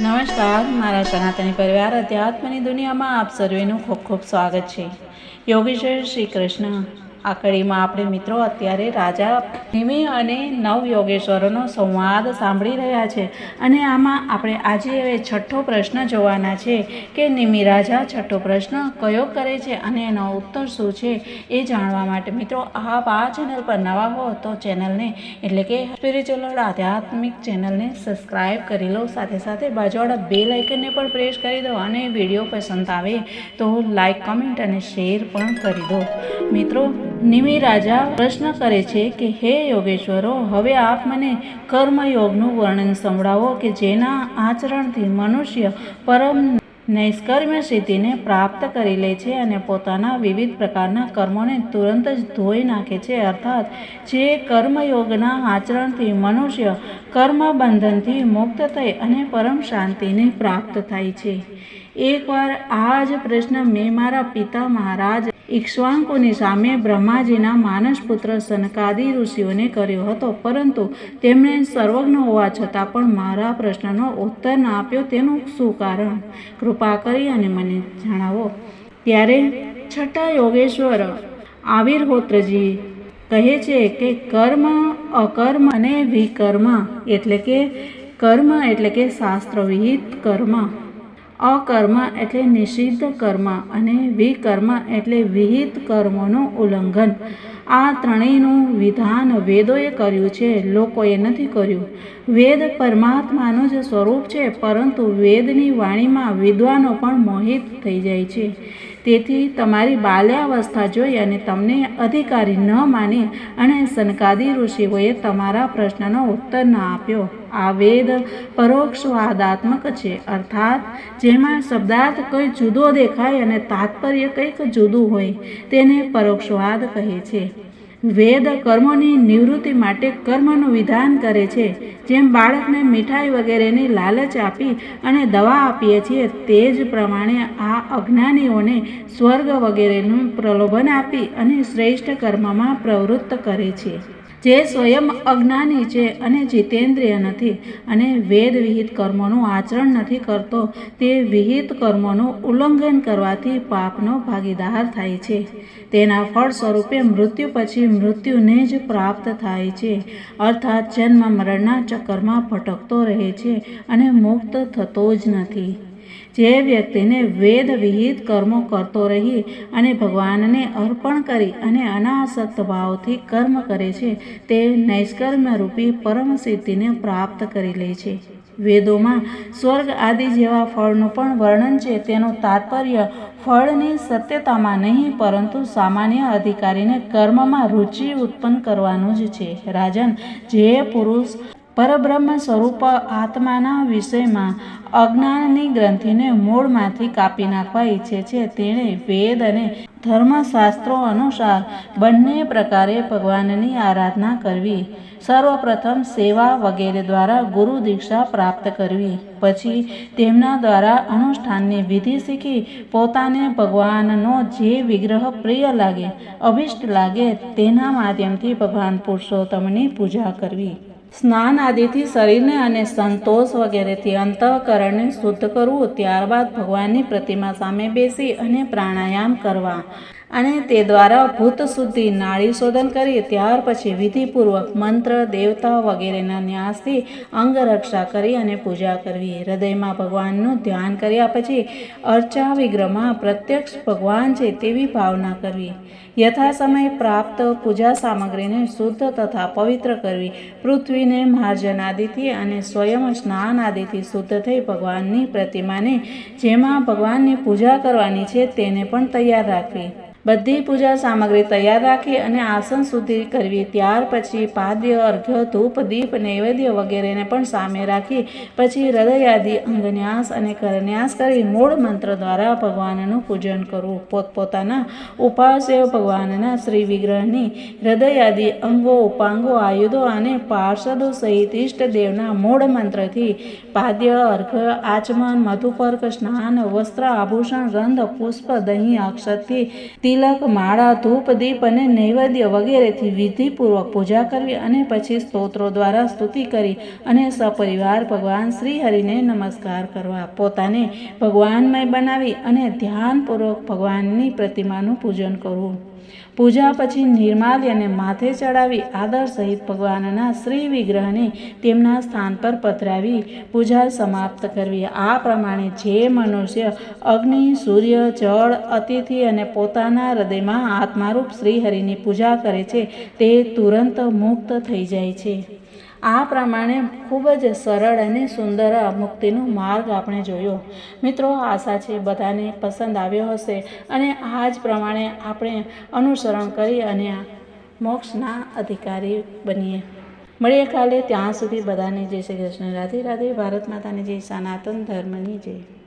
નમસ્કાર, મારા સનાતની પરિવાર અધ્યાત્મની દુનિયામાં આપ સર્વેનું ખૂબ ખૂબ સ્વાગત છે. યોગેશ્વર શ્રી કૃષ્ણ. આ કડીમાં આપણે મિત્રો અત્યારે રાજા ભીમી અને નવ યોગેશ્વરોનો સંવાદ સાંભળી રહ્યા છે. અને આમાં આપણે આજે હવે છઠ્ઠો પ્રશ્ન જોવાના છે કે નિમિ રાજા છઠ્ઠો પ્રશ્ન કયો કરે છે અને એનો ઉત્તર શું છે એ જાણવા માટે મિત્રો આપ આ ચેનલ પર નવા હો તો ચેનલને એટલે કે સ્પિરિચ્યુઅલ આધ્યાત્મિક ચેનલને સબસ્ક્રાઈબ કરી લો. સાથે સાથે બાજુવાળા બે લાઇકનને પણ પ્રેસ કરી દો અને વીડિયો પસંદ આવે તો લાઇક કમેન્ટ અને શેર પણ કરી દો. મિત્રો નિમિ રાજા પ્રશ્ન કરે છે કે, હે યોગેશ્વરો, હવે આપ મને કર્મયોગનું વર્ણન સંભળાવો કે જેના આચરણથી મનુષ્ય પરમ નૈષ્કર્મ્ય સ્થિતિને પ્રાપ્ત કરી લે છે અને પોતાના વિવિધ પ્રકારના કર્મોને તુરંત જ ધોઈ નાખે છે. અર્થાત, જે કર્મયોગના આચરણથી મનુષ્ય કર્મ બંધનથી મુક્ત થઈ અને પરમ શાંતિને પ્રાપ્ત થાય છે. એકવાર આ જ પ્રશ્ન મેં મારા પિતા મહારાજ ઈક્ષ્વાંકુની સામે બ્રહ્માજીના માનસપુત્ર સનકાદી ઋષિઓને કર્યો હતો. પરંતુ તેમણે સર્વજ્ઞ હોવા છતાં પણ મારા પ્રશ્નનો ઉત્તર ન આપ્યો તેનું શું કારણ? કૃપા કરી અને મને જણાવો. ત્યારે છઠ્ઠા યોગેશ્વર આવિર્હોત્રજી કહે છે કે કર્મ અકર્મ અને વિકર્મ એટલે કે કર્મ એટલે કે શાસ્ત્રવિહિત કર્મ. અકર્મ એટલે નિષિદ્ધ કર્મ અને વિકર્મ એટલે વિહિત કર્મોનું ઉલ્લંઘન. આ ત્રણેયનું વિધાન વેદોએ કર્યું છે, લોકોએ નથી કર્યું. વેદ પરમાત્માનું જ સ્વરૂપ છે, પરંતુ વેદની વાણીમાં વિદ્વાનો પણ મોહિત થઈ જાય છે. તેથી તમારી બાલ્યાવસ્થા જોઈ અને તમને અધિકારી ન માની અને સનકાદી ઋષિઓએ તમારા પ્રશ્નનો ઉત્તર ન આપ્યો. આ વેદ પરોક્ષવાદાત્મક છે. અર્થાત, જેમાં શબ્દાર્થ કંઈ જુદો દેખાય અને તાત્પર્ય કંઈક જુદું હોય, તેને પરોક્ષવાદ કહે છે. વેદ કર્મોની નિવૃત્તિ માટે કર્મનું વિધાન કરે છે. જેમ બાળકને મીઠાઈ વગેરેની લાલચ આપી અને દવા આપીએ છીએ, તે જ પ્રમાણે આ અજ્ઞાનીઓને સ્વર્ગ વગેરેનું પ્રલોભન આપી અને શ્રેષ્ઠ કર્મમાં પ્રવૃત્ત કરે છે. જે સ્વયં અજ્ઞાની છે અને જીતેન્દ્રિય નથી અને વેદ વિહિત કર્મોનું આચરણ નથી કરતો, તે વિહિત કર્મોનું ઉલ્લંઘન કરવાથી પાપનો ભાગીદાર થાય છે. તેના ફળ સ્વરૂપે મૃત્યુ પછી મૃત્યુને જ પ્રાપ્ત થાય છે. અર્થાત જન્મ મરણના ચક્કરમાં ભટકતો રહે છે અને મુક્ત થતો જ નથી. જે વ્યક્તિને વેદ વિહિત કર્મો કરતો રહી અને ભગવાનને અર્પણ કરી અને અનાસક્ત ભાવથી કર્મ કરે છે, તે નૈષ્કર્મ્યરૂપી પરમ સિદ્ધિને પ્રાપ્ત કરી લે છે. વેદોમાં સ્વર્ગ આદિ જેવા ફળનું પણ વર્ણન છે. તેનું તાત્પર્ય ફળની સત્યતામાં નહીં, પરંતુ સામાન્ય અધિકારીને કર્મમાં રુચિ ઉત્પન્ન કરવાનું જ છે. રાજન, જે પુરુષ પરબ્રહ્મ સ્વરૂપ આત્માના વિષયમાં અજ્ઞાનની ગ્રંથિને મૂળમાંથી કાપી નાખવા ઈચ્છે છે. તેણે વેદ અને ધર્મશાસ્ત્રો અનુસાર બંને પ્રકારે ભગવાનની આરાધના કરવી, સર્વપ્રથમ સેવા વગેરે દ્વારા ગુરુ દીક્ષા પ્રાપ્ત કરવી, પછી તેમના દ્વારા અનુષ્ઠાનની વિધિ શીખી પોતાને ભગવાનનો જે વિગ્રહ પ્રિય લાગે, અભિષ્ટ લાગે તેના માધ્યમથી ભગવાન પુરુષોત્તમની પૂજા કરવી. સ્નાન આદિથી શરીરને અને સંતોષ વગેરેથી અંતઃકરણને શુદ્ધ કરવું, ત્યારબાદ ભગવાનની પ્રતિમા સામે બેસી અને પ્રાણાયામ કરવા. અને તે દ્વારા ભૂત શુદ્ધિ નાળી શોધન કરી ત્યાર પછી વિધિપૂર્વક મંત્ર, દેવતા વગેરેના ન્યાસથી અંગરક્ષા કરી અને પૂજા કરવી. હૃદયમાં ભગવાનનું ધ્યાન કર્યા પછી અર્ચા વિગ્રહમાં પ્રત્યક્ષ ભગવાન છે તેવી ભાવના કરવી. યથા સમય પ્રાપ્ત પૂજા સામગ્રીને શુદ્ધ તથા પવિત્ર કરવી. પૃથ્વીને માર્જન આદિથી અને સ્વયં સ્નાન આદિથી શુદ્ધ થઈ ભગવાનની પ્રતિમાને જેમાં ભગવાનની પૂજા કરવાની છે તેને પણ તૈયાર રાખવી. બધી પૂજા સામગ્રી તૈયાર રાખી અને આસન સુધી કરવી. ત્યાર પછી પાદ્ય, અર્ઘ્ય, ધૂપ, દીપ, નૈવેદ્ય વગેરેને પણ સામે રાખી, પછી હૃદયાદિ, અંગન્યાસ અને કરન્યાસ કરી મૂળ મંત્ર દ્વારા ભગવાનનું પૂજન કરવું. પોતપોતાના ઉપાસ્ય ભગવાનના શ્રી વિગ્રહની હૃદયાદિ, અંગો, ઉપાંગો, આયુધો અને પાર્ષદો સહિત ઇષ્ટદેવના મૂળ મંત્રથી પાદ્ય, અર્ઘ્ય, આચમન, મધુપર્ક, સ્નાન, વસ્ત્ર, આભૂષણ, ગંધ, પુષ્પ, દહીં, અક્ષતથી તિલક, માળા, ધૂપ, દીપ અને નૈવેદ્ય વગેરેથી વિધિપૂર્વક પૂજા કરવી અને પછી સ્તોત્રો દ્વારા સ્તુતિ કરી અને સપરિવાર ભગવાન શ્રી હરિને નમસ્કાર કરવા પોતાને ભગવાનમય બનાવી અને ધ્યાનપૂર્વક ભગવાનની પ્રતિમાનું પૂજન કરવું. પૂજા પછી નિર્માલ્યને માથે ચડાવી આદર સહિત ભગવાનના શ્રી વિગ્રહને તેમના સ્થાન પર પધરાવી પૂજા સમાપ્ત કરવી. આ પ્રમાણે જે મનુષ્ય અગ્નિ, સૂર્ય, જળ, અતિથિ અને પોતાના હૃદયમાં આત્મારૂપ શ્રીહરિની પૂજા કરે છે, તે તુરંત મુક્ત થઈ જાય છે. આ પ્રમાણે ખૂબ જ સરળ અને સુંદર મુક્તિનો માર્ગ આપણે જોયો. મિત્રો, આશા છે બધાને પસંદ આવ્યો હશે અને આ જ પ્રમાણે આપણે અનુસરણ કરી અને મોક્ષના અધિકારી બનીએ. મળીએ કાલે, ત્યાં સુધી બધાને જય શ્રી કૃષ્ણ. રાધે રાધે, ભારત માતાની જય, સનાતન ધર્મની જય.